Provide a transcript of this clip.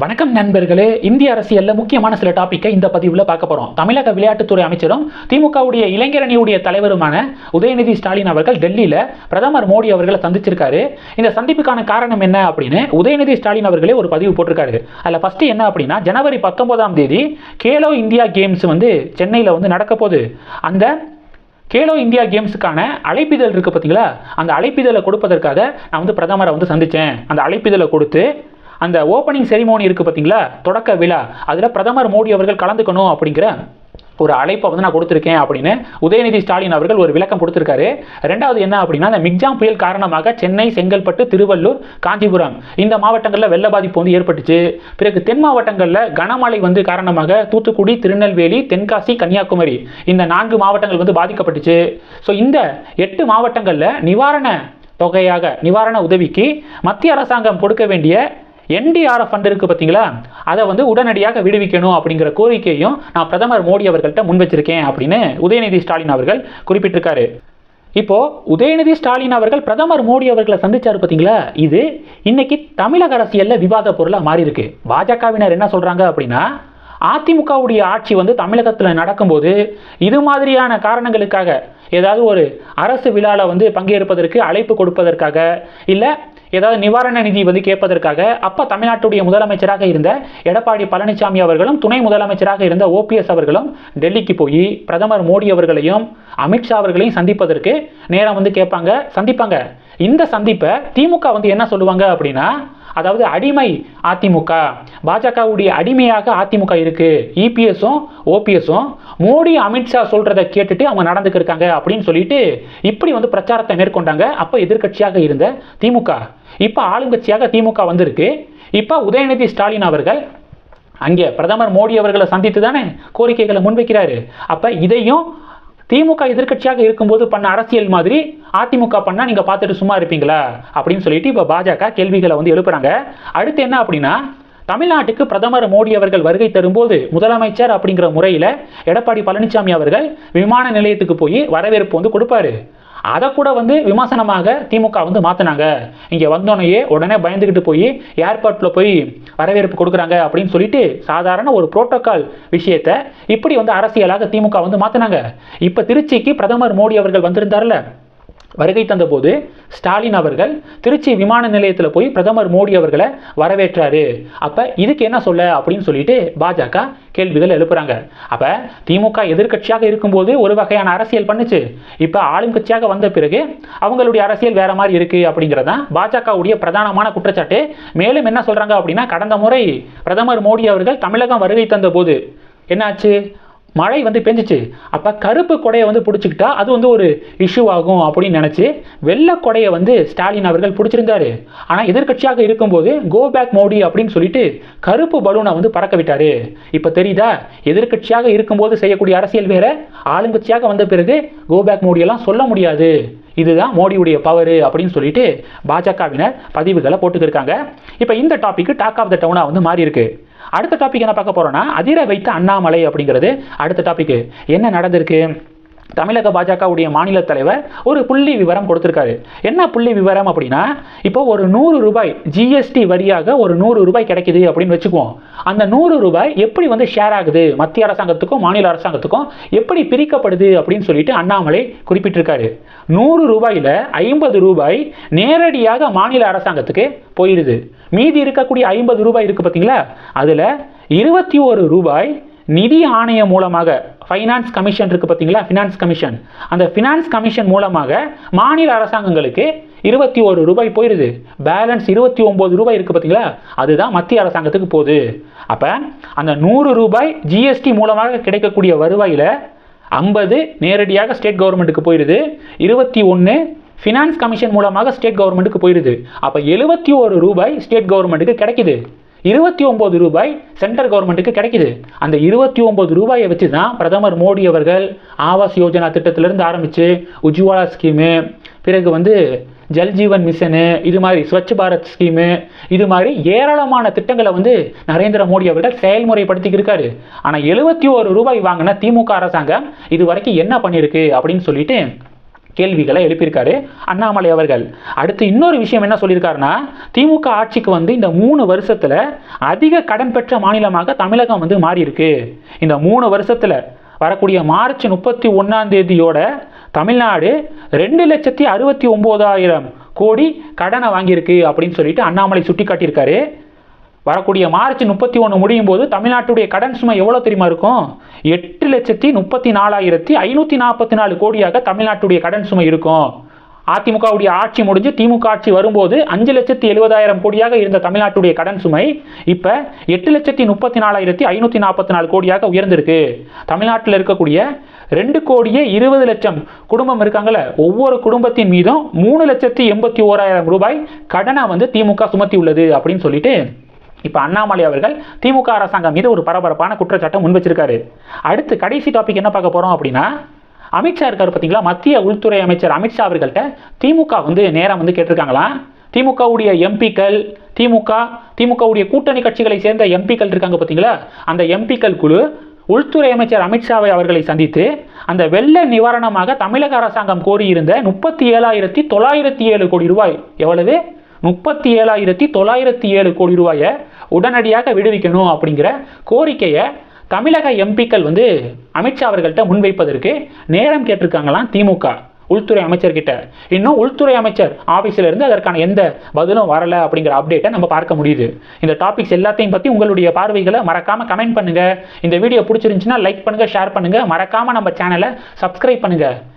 வணக்கம் நண்பர்களே. இந்திய அரசியலில் முக்கியமான சில டாப்பிக்கை இந்த பதிவில் பார்க்க போகிறோம் தமிழக விளையாட்டுத்துறை அமைச்சரும் திமுகவுடைய இளைஞரணியுடைய தலைவருமான உதயநிதி ஸ்டாலின் அவர்கள் டெல்லியில் பிரதமர் மோடி அவர்களை சந்திச்சிருக்காரு. இந்த சந்திப்புக்கான காரணம் என்ன அப்படின்னு உதயநிதி ஸ்டாலின் அவர்களே ஒரு பதிவு போட்டிருக்காரு. அதில் ஃபஸ்ட்டு என்ன அப்படின்னா ஜனவரி பத்தொன்பதாம் தேதி கேலோ இந்தியா கேம்ஸ் வந்து சென்னையில் வந்து நடக்க போகுது. அந்த கேலோ இந்தியா கேம்ஸுக்கான அழைப்பிதழ் இருக்குது பார்த்தீங்களா அந்த அழைப்பிதழை கொடுப்பதற்காக நான் வந்து பிரதமரை வந்து சந்தித்தேன் அந்த அழைப்பிதழை கொடுத்து அந்த ஓப்பனிங் செரிமோனி இருக்குது பார்த்தீங்களா? தொடக்க விழா. அதில் பிரதமர் மோடி அவர்கள் கலந்துக்கணும் அப்படிங்கிற ஒரு அழைப்பை வந்து நான் கொடுத்துருக்கேன் அப்படின்னு உதயநிதி ஸ்டாலின் அவர்கள் ஒரு விளக்கம் கொடுத்துருக்காரு. ரெண்டாவது என்ன அப்படின்னா அந்த மிக்ஜாம் புயல் காரணமாக சென்னை செங்கல்பட்டு திருவள்ளூர் காஞ்சிபுரம் இந்த மாவட்டங்களில் வெள்ள பாதிப்பு வந்து ஏற்பட்டுச்சு. பிறகு தென் மாவட்டங்களில் கனமழை வந்து காரணமாக தூத்துக்குடி திருநெல்வேலி தென்காசி கன்னியாகுமரி இந்த நான்கு மாவட்டங்கள் வந்து பாதிக்கப்பட்டுச்சு. ஸோ இந்த எட்டு மாவட்டங்களில் நிவாரண தொகையாக நிவாரண உதவிக்கு மத்திய அரசாங்கம் கொடுக்க வேண்டிய என்டிஆர்எஃப் ஃபண்ட் இருக்குது பார்த்தீங்களா? அதை வந்து உடனடியாக விடுவிக்கணும் அப்படிங்கிற கோரிக்கையும் நான் பிரதமர் மோடி அவர்கள்ட்ட முன் வச்சிருக்கேன் அப்படின்னு உதயநிதி ஸ்டாலின் அவர்கள் குறிப்பிட்டிருக்காரு. இப்போ உதயநிதி ஸ்டாலின் அவர்கள் பிரதமர் மோடி அவர்களை சந்தித்தார் பார்த்தீங்களா? இது இன்னைக்கு தமிழக அரசியலில் விவாத பொருளாக மாறி இருக்கு பாஜகவினர் என்ன சொல்றாங்க அப்படின்னா அதிமுகவுடைய ஆட்சி வந்து தமிழகத்தில் நடக்கும்போது இது மாதிரியான காரணங்களுக்காக ஏதாவது ஒரு அரசு விழாவில் வந்து பங்கேற்பதற்கு அழைப்பு கொடுப்பதற்காக இல்லை ஏதாவது நிவாரண நிதி வந்து கேட்பதற்காக அப்போ தமிழ்நாட்டுடைய முதலமைச்சராக இருந்த எடப்பாடி பழனிசாமி அவர்களும் துணை முதலமைச்சராக இருந்த ஓபிஎஸ் அவர்களும் டெல்லிக்கு போய் பிரதமர் மோடி அவர்களையும் அமித்ஷா அவர்களையும் சந்திப்பதற்கு நேரம் வந்து கேட்பாங்க சந்திப்பாங்க. இந்த சந்திப்பை திமுக வந்து என்ன சொல்லுவாங்க அப்படின்னா அதாவது அடிமை அதிமுக. பாஜகவுடைய அடிமையாக அதிமுக இருக்கு. இபிஎஸும் ஓபிஎஸும் மோடி அமித்ஷா சொல்கிறத கேட்டுட்டு அவங்க நடந்துக்கிருக்காங்க அப்படின்னு சொல்லிட்டு இப்படி வந்து பிரச்சாரத்தை மேற்கொண்டாங்க. அப்போ எதிர்க்கட்சியாக இருந்த திமுக. இப்போ ஆளுங்கட்சியாக திமுக வந்திருக்கு. இப்போ உதயநிதி ஸ்டாலின் அவர்கள் அங்கே பிரதமர் மோடி அவர்களை சந்தித்து தானே கோரிக்கைகளை முன்வைக்கிறாரு. அப்போ இதையும் திமுக எதிர்க்கட்சியாக இருக்கும்போது பண்ண அரசியல் மாதிரி அதிமுக பண்ணால் நீங்கள் பார்த்துட்டு சும்மா இருப்பீங்களா? அப்படின்னு சொல்லிட்டு இப்போ பாஜக கேள்விகளை வந்து எழுப்புறாங்க. அடுத்து என்ன அப்படின்னா தமிழ்நாட்டுக்கு பிரதமர் மோடி அவர்கள் வருகை தரும்போது முதலமைச்சர் அப்படிங்கிற முறையில் எடப்பாடி பழனிசாமி அவர்கள் விமான நிலையத்துக்கு போய் வரவேற்பு வந்து கொடுப்பாரு. அதை கூட வந்து விமர்சனமாக திமுக வந்து மாற்றினாங்க இங்கே வந்தோடனேயே உடனே பயந்துக்கிட்டு போய் ஏர்போர்ட்டில் போய் வரவேற்பு கொடுக்குறாங்க அப்படின்னு சொல்லிட்டு சாதாரண ஒரு புரோட்டோக்கால் விஷயத்தை இப்படி வந்து அரசியலாக திமுக வந்து மாற்றினாங்க இப்போ திருச்சிக்கு பிரதமர் மோடி அவர்கள் வந்திருந்தார்ல வருகை தந்தபோது ஸ்டாலின் அவர்கள் திருச்சி விமான நிலையத்தில் போய் பிரதமர் மோடி அவர்களை வரவேற்றாரு. அப்போ இதுக்கு என்ன சொல்ல அப்படின்னு சொல்லிட்டு பாஜக கேள்விகள் எழுப்புறாங்க. அப்போ திமுக எதிர்க்கட்சியாக இருக்கும்போது ஒரு வகையான அரசியல் பண்ணுச்சு. இப்போ ஆளும் கட்சியாக வந்த பிறகு அவங்களுடைய அரசியல் வேற மாதிரி இருக்கு அப்படிங்கிறது தான் பாஜகவுடைய பிரதானமான குற்றச்சாட்டு. மேலும் என்ன சொல்றாங்க அப்படின்னா கடந்த முறை பிரதமர் மோடி அவர்கள் தமிழகம் வருகை தந்த போது என்னாச்சு? மழை வந்து பெஞ்சிச்சு. அப்போ கருப்பு கொடையை வந்து பிடிச்சிக்கிட்டா அது வந்து ஒரு இஷ்யூ ஆகும் அப்படின்னு நினச்சி வெள்ளை கொடையை வந்து ஸ்டாலின் அவர்கள் பிடிச்சிருந்தாரு. ஆனால் எதிர்க்கட்சியாக இருக்கும்போது கோ பேக் மோடி அப்படின்னு சொல்லிட்டு கருப்பு பலூனை வந்து பறக்க விட்டார். இப்போ தெரியுதா? எதிர்க்கட்சியாக இருக்கும்போது செய்யக்கூடிய அரசியல் வேற. ஆளுங்கட்சியாக வந்த பிறகு கோ பேக் மோடியெல்லாம் சொல்ல முடியாது. இதுதான் மோடியுடைய பவர் அப்படின்னு சொல்லிட்டு பாஜகவினர் பதிவுகளை போட்டுக்கிருக்காங்க. இப்போ இந்த டாபிக் டாக் ஆஃப் த டவுனாக வந்து மாறி இருக்கு அடுத்த டாபிக் என்ன பார்க்க போகிறோன்னா அதிர வைத்த அண்ணாமலை அப்படிங்கிறது அடுத்த டாபிக் என்ன நடந்திருக்கு? தமிழக பாஜகவுடைய மாநில தலைவர் ஒரு புள்ளி விவரம் கொடுத்துருக்காரு. என்ன புள்ளி விவரம் அப்படின்னா இப்போ ஒரு நூறு ரூபாய் ஜிஎஸ்டி வரியாக ஒரு நூறு ரூபாய் கிடைக்குது அப்படின்னு வச்சுக்குவோம். அந்த நூறு ரூபாய் எப்படி வந்து ஷேர் ஆகுது? மத்திய அரசாங்கத்துக்கும் மாநில அரசாங்கத்துக்கும் எப்படி பிரிக்கப்படுது அப்படின்னு சொல்லிட்டு அண்ணாமலை குறிப்பிட்டிருக்காரு. நூறு ரூபாயில் ஐம்பது ரூபாய் நேரடியாக மாநில அரசாங்கத்துக்கு போயிடுது மீதி இருக்கக்கூடிய ஐம்பது ரூபாய் இருக்குது பார்த்தீங்களா அதில் இருபத்தி ஒரு ரூபாய் நிதி ஆணையம் மூலமாக ஃபைனான்ஸ் கமிஷன் இருக்குது பார்த்தீங்களா? ஃபினான்ஸ் கமிஷன் அந்த ஃபினான்ஸ் கமிஷன் மூலமாக மாநில அரசாங்கங்களுக்கு இருபத்தி ஒரு ரூபாய் போயிடுது பேலன்ஸ் இருபத்தி ஒம்பது ரூபாய் இருக்குது பார்த்தீங்களா? அதுதான் மத்திய அரசாங்கத்துக்கு போகுது. அப்போ அந்த நூறு ரூபாய் ஜிஎஸ்டி மூலமாக கிடைக்கக்கூடிய வருவாயில் ஐம்பது நேரடியாக ஸ்டேட் கவர்மெண்ட்டுக்கு போயிடுது இருபத்தி ஒன்று ஃபினான்ஸ் கமிஷன் மூலமாக ஸ்டேட் கவர்மெண்ட்டுக்கு போயிடுது அப்போ எழுபத்தி ஒரு ரூபாய் ஸ்டேட் கவர்மெண்ட்டுக்கு கிடைக்குது. இருபத்தி ஒம்பது ரூபாய் சென்ட்ரல் கவர்மெண்ட்டுக்கு கிடைக்குது. அந்த இருபத்தி ஒம்பது ரூபாயை வச்சு தான் பிரதமர் மோடி அவர்கள் ஆவாஸ் யோஜனா திட்டத்திலிருந்து ஆரம்பித்து உஜ்வாலா ஸ்கீமு பிறகு வந்து ஜல்ஜீவன் மிஷனு இது மாதிரி ஸ்வச் பாரத் ஸ்கீமு இது மாதிரி ஏராளமான திட்டங்களை வந்து நரேந்திர மோடி அவர்கள் செயல்முறைப்படுத்திக்கிட்டு இருக்காரு. ஆனால் எழுபத்தி ஒரு ரூபாய் வாங்கின திமுக அரசாங்கம் இது வரைக்கும் என்ன பண்ணியிருக்கு அப்படின்னு சொல்லிட்டு கேள்விகளை எழுப்பியிருக்காரு அண்ணாமலை அவர்கள். அடுத்து இன்னொரு விஷயம் என்ன சொல்லியிருக்காருன்னா திமுக ஆட்சிக்கு வந்து இந்த மூணு வருஷத்தில் அதிக கடன் பெற்ற மாநிலமாக தமிழகம் வந்து மாறியிருக்கு. இந்த மூணு வருஷத்தில் வரக்கூடிய மார்ச் முப்பத்தி ஒன்றாம் தேதியோட தமிழ்நாடு ரெண்டு லட்சத்தி அறுபத்தி ஒம்போதாயிரம் கோடி கடனை வாங்கியிருக்கு அப்படின்னு சொல்லிட்டு அண்ணாமலை சுட்டி காட்டியிருக்காரு வரக்கூடிய மார்ச் முப்பத்தி ஒன்று முடியும் போது தமிழ்நாட்டுடைய கடன் சுமை எவ்வளோ தெரியுமா இருக்கும்? எட்டு லட்சத்தி முப்பத்தி நாலாயிரத்தி ஐநூற்றி நாற்பத்தி நாலு கோடியாக தமிழ்நாட்டுடைய கடன் சுமை இருக்கும். அதிமுகவுடைய ஆட்சி முடிஞ்சு திமுக ஆட்சி வரும்போது அஞ்சு லட்சத்தி எழுபதாயிரம் கோடியாக இருந்த தமிழ்நாட்டுடைய கடன் சுமை இப்போ எட்டு லட்சத்தி முப்பத்தி நாலாயிரத்தி ஐநூற்றி நாற்பத்தி நாலு கோடியாக உயர்ந்திருக்கு. தமிழ்நாட்டில் இருக்கக்கூடிய ரெண்டு கோடியே இருபது லட்சம் குடும்பம் இருக்காங்கள ஒவ்வொரு குடும்பத்தின் மீதும் மூணு லட்சத்தி எண்பத்தி ஓராயிரம் ரூபாய் கடனை வந்து திமுக சுமத்தி உள்ளது அப்படின்னு சொல்லிட்டு இப்போ அண்ணாமலை அவர்கள் திமுக அரசாங்கம் மீது ஒரு பரபரப்பான குற்றச்சாட்டை முன் வச்சிருக்காரு அடுத்து கடைசி டாபிக் என்ன பார்க்க போகிறோம் அப்படின்னா அமித்ஷா இருக்கார் பார்த்தீங்களா? மத்திய உள்துறை அமைச்சர் அமித்ஷா அவர்கள்ட்ட திமுக வந்து நேரம் வந்து கேட்டிருக்காங்களாம் திமுகவுடைய எம்பிக்கள் திமுக திமுகவுடைய கூட்டணி கட்சிகளை சேர்ந்த எம்பிக்கள் இருக்காங்க பார்த்தீங்களா? அந்த எம்பிக்கள் குழு உள்துறை அமைச்சர் அமித்ஷாவை அவர்களை சந்தித்து அந்த வெள்ள நிவாரணமாக தமிழக அரசாங்கம் கோரியிருந்த முப்பத்தி ஏழாயிரத்தி தொள்ளாயிரத்தி ஏழு கோடி ரூபாய் எவ்வளவு? முப்பத்தி ஏழாயிரத்தி தொள்ளாயிரத்தி ஏழு கோடி ரூபாயை உடனடியாக விடுவிக்கணும் அப்படிங்கிற கோரிக்கையை தமிழக எம்பிக்கள் வந்து அமித்ஷா அவர்கள்ட்ட முன்வைப்பதற்கு நேரம் கேட்டிருக்காங்களாம் திமுக உள்துறை அமைச்சர்கிட்ட. இன்னும் உள்துறை அமைச்சர் ஆஃபீஸில் இருந்து அதற்கான எந்த பதிலும் வரலை அப்படிங்கிற அப்டேட்டை நம்ம பார்க்க முடியுது. இந்த டாபிக்ஸ் எல்லாத்தையும் பற்றி உங்களுடைய பார்வைகளை மறக்காமல் கமெண்ட் பண்ணுங்கள் இந்த வீடியோ பிடிச்சிருந்துச்சுன்னா லைக் பண்ணுங்கள் ஷேர் பண்ணுங்கள் மறக்காமல் நம்ம சேனலை சப்ஸ்கிரைப் பண்ணுங்கள்